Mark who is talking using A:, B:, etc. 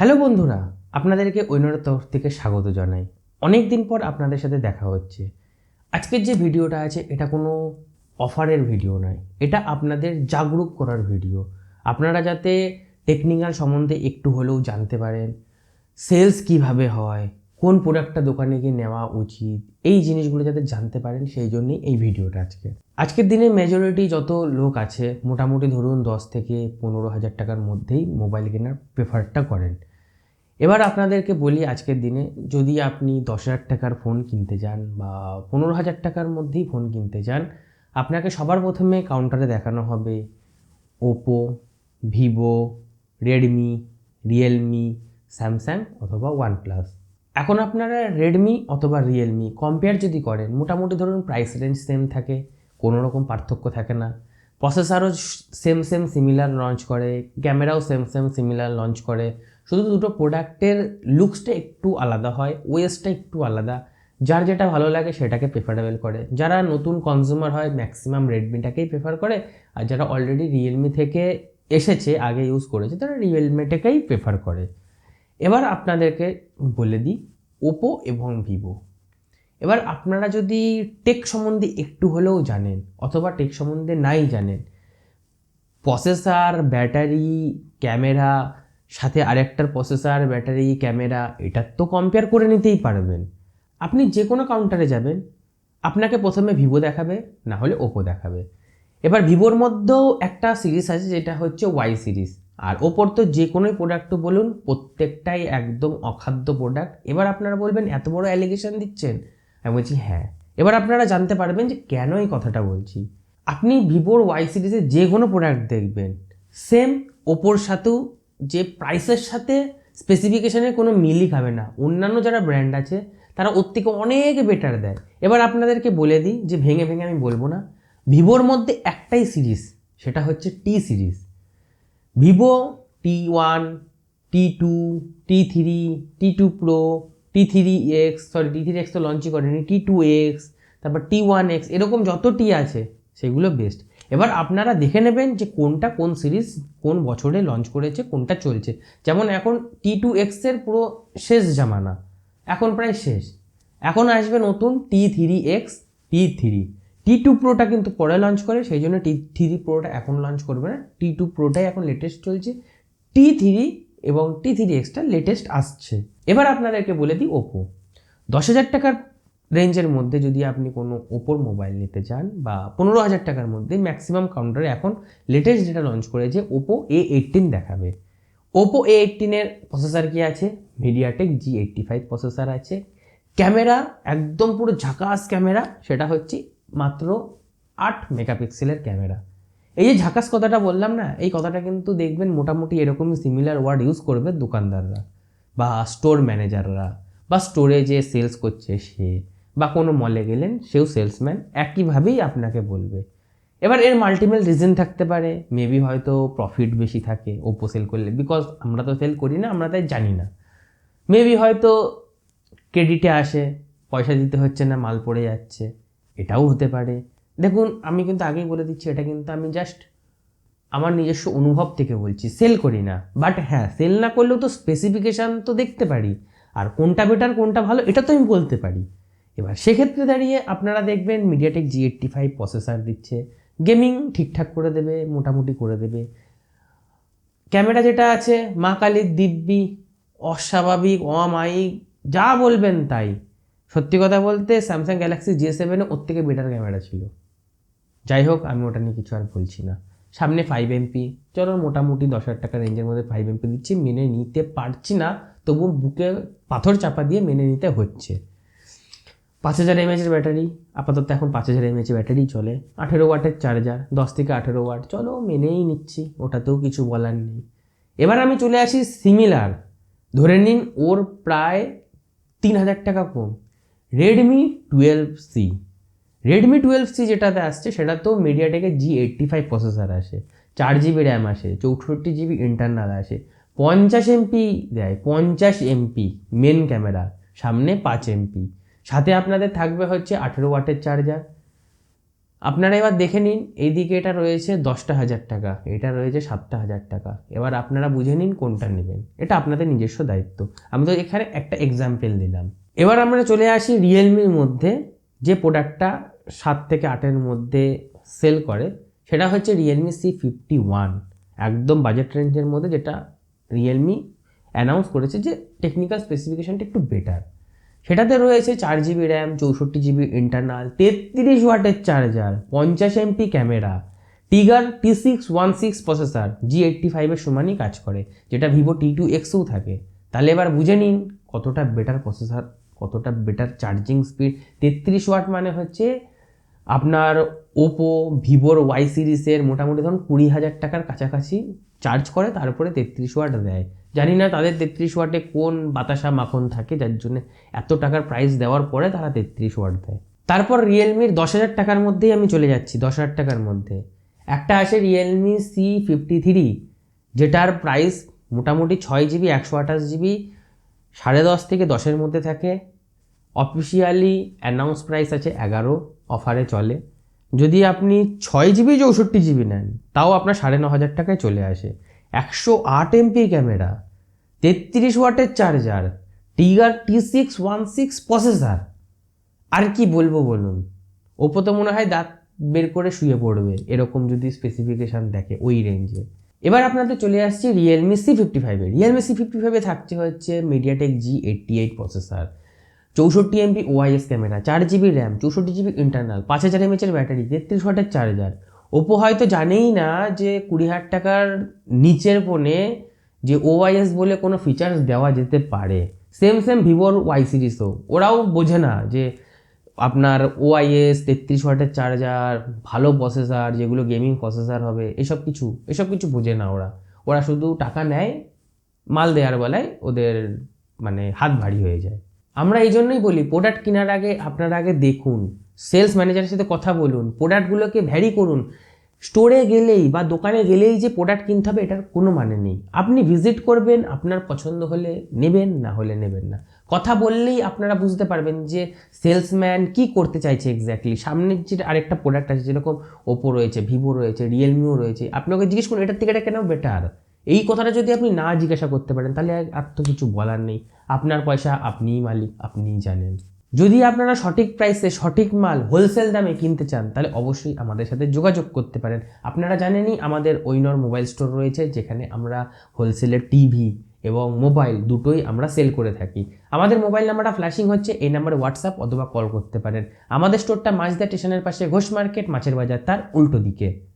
A: Hello বন্ধুরা, আপনাদেরকে ঐনর তরফ থেকে স্বাগত জানাই। অনেক দিন পর আপনাদের সাথে দেখা হচ্ছে। আজকের যে ভিডিওটা আছে, এটা কোনো অফারের ভিডিও নয়। এটা আপনাদের জাগরুক করার ভিডিও। আপনারা যাতে টেকনিক্যাল সম্বন্ধে একটু হলেও জানতে পারেন সেলস কীভাবে হয়, কোন প্রোডাক্টটা দোকানে গিয়ে নেওয়া উচিত, এই জিনিসগুলো যাতে জানতে পারেন, সেই জন্যই এই ভিডিওটা আজকে। আজকের দিনে মেজরিটি যত লোক আছে, মোটামুটি ধরুন দশ থেকে পনেরো হাজার টাকার মধ্যেই মোবাইল কেনার প্রেফারটা করেন। এবার আপনাদেরকে বলি আজকের দিনে, যদি আপনি দশ হাজার টাকার ফোন কিনতে যান বা পনেরো হাজার টাকার মধ্যেই ফোন কিনতে যান, আপনাকে সবার প্রথমে কাউন্টারে দেখানো হবে। Oppo Vivo Redmi Realme Samsung অথবা ওয়ানপ্লাস এখন আপনারা রেডমি অথবা রিয়েলমি কম্পেয়ার যদি করেন, মোটামুটি ধরুন প্রাইস রেঞ্জ সেম থাকে, কোনো রকম পার্থক্য থাকে না। প্রসেসারও সেম সেম সিমিলার লঞ্চ করে ক্যামেরাও সেম সেম সিমিলার লঞ্চ করে শুধু দুটো প্রোডাক্টের লুকসটা একটু আলাদা হয় ওয়েসটা একটু আলাদা। যার যেটা ভালো লাগে সেটাকে প্রেফারেবল করে। যারা নতুন কনজিউমার হয় ম্যাক্সিমাম রেডমিটাকেই প্রেফার করে। আর যারা অলরেডি রিয়েলমি থেকে এসেছে, আগে ইউজ করেছে, তারা রিয়েলমিটাকেই প্রেফার করে। এবার আপনাদেরকে বলে দিই ওপো এবং ভিভো এবার আপনারা যদি টেক সম্বন্ধে একটু হলেও জানেন, অথবা টেক সম্বন্ধে নাই জানেন প্রসেসর ব্যাটারি ক্যামেরা সাথে আরেকটার প্রসেসর ব্যাটারি ক্যামেরা এটা তো কম্পেয়ার করে নিতেই পারবেন। আপনি যে কোনো কাউন্টারে যাবেন, আপনাকে প্রথমে ভিভো দেখাবে, না হলে ওপো দেখাবে। এবার ভিভোর মধ্যেও একটা সিরিজ আছে, যেটা হচ্ছে ওয়াই সিরিজ আর ওপর তো যে কোনোই প্রোডাক্ট বলুন, প্রত্যেকটাই একদম অখাদ্য প্রোডাক্ট এবার আপনারা বলবেন, এত বড় অ্যালিগেশন দিচ্ছেন? আমি বলছি হ্যাঁ। এবার আপনারা জানতে পারবেন যে কেন এই কথাটা বলছি। আপনি ভিভোর ওয়াই সিরিজের যে কোনো প্রোডাক্ট দেখবেন। সেম ওপোর সাথেও যে প্রাইসের সাথে স্পেসিফিকেশনের কোনো মিলই খাবে না। অন্যান্য যারা ব্র্যান্ড আছে, তারা ওর থেকে অনেক বেটার দেয়। এবার আপনাদেরকে বলে দিই যে ভেঙে ভেঙে আমি বলব না, ভিভোর মধ্যে একটাই সিরিজ সেটা হচ্ছে T series Vivo T one T two T three T two pro T three X sorry T three X তো লঞ্চই করেনি টি টু এক্স তারপর টি ওয়ান এক্স এরকম যত টি আছে, সেগুলো বেস্ট এবার আপনারা দেখে নেবেন যে কোনটা কোন সিরিজ কোন বছরে লঞ্চ করেছে, কোনটা চলছে। যেমন এখন টি টু এক্সের পুরো শেষ জামানা, এখন প্রায় শেষ। এখন আসবে নতুন T three X T three T two প্রোটা কিন্তু পরে লঞ্চ করে, সেই জন্য টি থ্রি প্রোটা এখন লঞ্চ করবে না। টি টু প্রোটাই এখন লেটেস্ট চলছে। টি থ্রি এবং টি থ্রি এক্সটা লেটেস্ট আসছে। এবার আপনাদেরকে বলে দিই ওপো দশ হাজার টাকার রেঞ্জের মধ্যে যদি আপনি কোনো ওপোর মোবাইল নিতে চান বা পনেরো হাজার টাকার মধ্যে ম্যাক্সিমাম কাউন্টারে এখন লেটেস্ট যেটা লঞ্চ করেছে, ওপো এ এইটিন দেখাবে। ওপো এ এইটিনের প্রসেসার কি আছে? MediaTek G eighty five processor আছে। ক্যামেরা, একদম পুরো ঝাকাস ক্যামেরা, সেটা হচ্ছে মাত্র আট মেগাপিক্সেলের ক্যামেরা। এই যে ঝাকাস কথাটা বললাম না, এই কথাটা কিন্তু দেখবেন মোটামুটি এরকমই সিমিলার ওয়ার্ড ইউজ করবে দোকানদাররা বা স্টোর ম্যানেজাররা বা স্টোরে যে সেলস করছে সে। বা কোনো মলে গেলেন, সেও সেলসম্যান একইভাবেই আপনাকে বলবে। এবার এর মাল্টিপল রিজন থাকতে পারে মেবি হয়তো প্রফিট বেশি থাকে ওপো সেল করলে বিকজ আমরা তো সেল করি না, আমরা তাই জানি না। মেবি হয়তো ক্রেডিটে আসে, পয়সা দিতে হচ্ছে না, মাল পড়ে যাচ্ছে, এটাও হতে পারে। দেখুন, আমি কিন্তু আগেই বলে দিচ্ছি, এটা কিন্তু আমি জাস্ট আমার নিজস্ব অনুভব থেকে বলছি সেল করি না। বাট হ্যাঁ সেল না করলেও তো স্পেসিফিকেশান তো দেখতে পারি। আর কোনটা বেটার কোনটা ভালো, এটা তো আমি বলতে পারি। এবার সেক্ষেত্রে দাঁড়িয়ে আপনারা দেখবেন MediaTek G eighty five processor দিচ্ছে গেমিং ঠিকঠাক করে দেবে, মোটামুটি করে দেবে। ক্যামেরা যেটা আছে, মা কালীর দিব্যি, অস্বাভাবিক, অমায়িক, যা বলবেন তাই। সত্যি কথা বলতে স্যামসাং গ্যালাক্সি জে সেভেনে ওর থেকে বেটার ক্যামেরা ছিল। যাই হোক, আমি ওটা নিয়ে কিছু আর বলছি না। সামনে ফাইভ এমপি চলো মোটামুটি দশ হাজার টাকা রেঞ্জের মধ্যে ফাইভ এমপি দিচ্ছি, মেনে নিতে পারছি না তবু বুকে পাথর চাপা দিয়ে মেনে নিতে হচ্ছে। পাঁচ হাজার এমএচের ব্যাটারি, আপাতত এখন পাঁচ হাজার এমএচের ব্যাটারি চলে। আঠেরো ওয়াটের চার্জার দশ থেকে আঠেরো ওয়াট চলো মেনেই নিচ্ছি, ওটাতেও কিছু বলার নেই। এবার আমি চলে আসি সিমিলার ধরে নিন ওর প্রায় তিন হাজার টাকা কম। Redmi twelve C Redmi twelve C যেটাতে আসছে সেটা তো মিডিয়াটেকের জি এইট্টি ফাইভ প্রসেসার আসে। চার জিবি র্যাম আসে, চৌষট্টি জিবি ইন্টারনাল আসে। পঞ্চাশ এমপি দেয়, পঞ্চাশ এমপি মেন ক্যামেরা সামনে পাঁচ এমপি সাথে আপনাদের থাকবে হচ্ছে আঠেরো ওয়াটের চার্জার আপনারা এবার দেখে নিন, এইদিকে এটা রয়েছে দশটা হাজার টাকা, এটা রয়েছে সাতটা হাজার টাকা। এবার আপনারা বুঝে নিন কোনটা নেবেন, এটা আপনাদের নিজস্ব দায়িত্ব। আমি তো এখানে একটা এক্সাম্পল দিলাম। এবার আমরা চলে আসি রিয়েলমির মধ্যে, যে প্রোডাক্টটা সাত থেকে আটের মধ্যে সেল করে, সেটা হচ্ছে রিয়েলমি সি ফিফটি ওয়ান একদম বাজেট রেঞ্জের মধ্যে যেটা রিয়েলমি অ্যানাউন্স করেছে যে টেকনিক্যাল স্পেসিফিকেশানটা একটু বেটার সেটাতে রয়েছে চার জিবি র্যাম, চৌষট্টি জিবি ইন্টারনাল তেত্রিশ ওয়াটের চার্জার পঞ্চাশ MP camera Tiger T six one six processor G eighty ফাইভের সমানই কাজ করে, যেটা ভিভো টি টু এক্সও থাকে। তাহলে এবার বুঝে নিন কতটা বেটার প্রসেসার কতটা বেটার চার্জিং স্পিড তেত্রিশ ওয়াট মানে হচ্ছে আপনার ওপো ভিভোর ওয়াই সিরিজের মোটামুটি ধরুন কুড়ি হাজার টাকার কাছাকাছি চার্জ করে তারপরে তেত্রিশ ওয়াট দেয়। জানি না তাদের তেত্রিশ ওয়াটে কোন বাতাসা মাখন থাকে, যার জন্য এত টাকার প্রাইস দেওয়ার পরে তারা তেত্রিশ ওয়াট দেয়। তারপর রিয়েলমির দশ হাজার টাকার মধ্যেই আমি চলে যাচ্ছি, দশ হাজার টাকার মধ্যে। একটা আসে রিয়েলমি সি ফিফটি থ্রি যেটার প্রাইস মোটামুটি ছয় জিবি একশো আঠাশ জিবি সাড়ে দশ থেকে দশের মধ্যে থাকে। অফিসিয়ালি অ্যানাউন্স প্রাইস আছে এগারো। অফারে চলে। যদি আপনি ছয় জিবি চৌষট্টি জিবি নেন, তাও আপনার সাড়ে ন হাজার টাকায় চলে আসে। একশো আট এমপি ক্যামেরা, তেত্রিশ ওয়াটের charger Tiger T six one six processor আর কি বলব বলুন? ওপো তো মনে হয় দাঁত বের করে শুয়ে পড়বে, এরকম যদি স্পেসিফিকেশান দেখে ওই রেঞ্জে এবার আপনাদের চলে আসছে রিয়েলমি সি ফিফটি ফাইভে রিয়েলমি সি ফিফটি ফাইভে থাকছে হচ্ছে MediaTek G eighty eight processor চৌষট্টি এমপি ওআইএস ক্যামেরা চার জিবি র্যাম চৌষট্টি জিবি ইন্টারনাল পাঁচ হাজার এমএচের ব্যাটারি তেত্রিশ ওয়াটের চার্জার ওপো হয়তো জানেই না যে কুড়ি হাজার টাকার নিচের ফোনে যে ওআইএস বলে কোনো ফিচার্স দেওয়া যেতে পারে। সেম সেম ভিভোর ওয়াই সিরিজও ওরাও বোঝে না যে আপনার ওআইএস তেত্রিশ ওয়াটের চার্জার ভালো প্রসেসার যেগুলো গেমিং প্রসেসার হবে, এসব কিছু এসব কিছু বোঝে না ওরা। ওরা শুধু টাকা নেয়, মাল দেওয়ার বেলায় ওদের মানে হাত ভারী হয়ে যায়। আমরা এই জন্যই বলি প্রোডাক্ট কেনার আগে, আপনারা আগে দেখুন সেলস ম্যানেজারের সাথে কথা বলুন প্রোডাক্টগুলোকে ভ্যারি করুন। স্টোরে গেলেই বা দোকানে গেলেই যে প্রোডাক্ট কিনতে হবে, এটার কোনো মানে নেই। আপনি ভিজিট করবেন, আপনার পছন্দ হলে নেবেন, না হলে নেবেন না। কথা বললেই আপনারা বুঝতে পারবেন যে সেলসম্যান কি করতে চাইছে এক্স্যাক্টলি সামনের যে আরেকটা প্রোডাক্ট আছে, যেরকম ওপো রয়েছে ভিভো রয়েছে রিয়েলমিও রয়েছে। আপনি ওকে জিজ্ঞেস করুন, এটার থেকে এটা কেন বেটার এই কথাটা যদি আপনি না জিজ্ঞাসা করতে পারেন, তাহলে আর তো কিছু বলার নেই। আপনার পয়সা আপনিই মালিক, আপনিই জানেন। যদি আপনারা সঠিক প্রাইসে সঠিক মাল হোলসেল দামে কিনতে চান, তাহলে অবশ্যই আমাদের সাথে যোগাযোগ করতে পারেন। আপনারা জানেনই আমাদের ওইনর মোবাইল স্টোর রয়েছে, যেখানে আমরা হোলসেলের টিভি এবং মোবাইল দুটোই আমরা সেল করে থাকি। আমাদের মোবাইল নাম্বারটা ফ্ল্যাশিং হচ্ছে, এই নাম্বারে হোয়াটসঅ্যাপ অথবা কল করতে পারেন। আমাদের স্টোরটা মাঝদা স্টেশনের পাশে, ঘোষ মার্কেট মাছের বাজার তার উল্টো দিকে।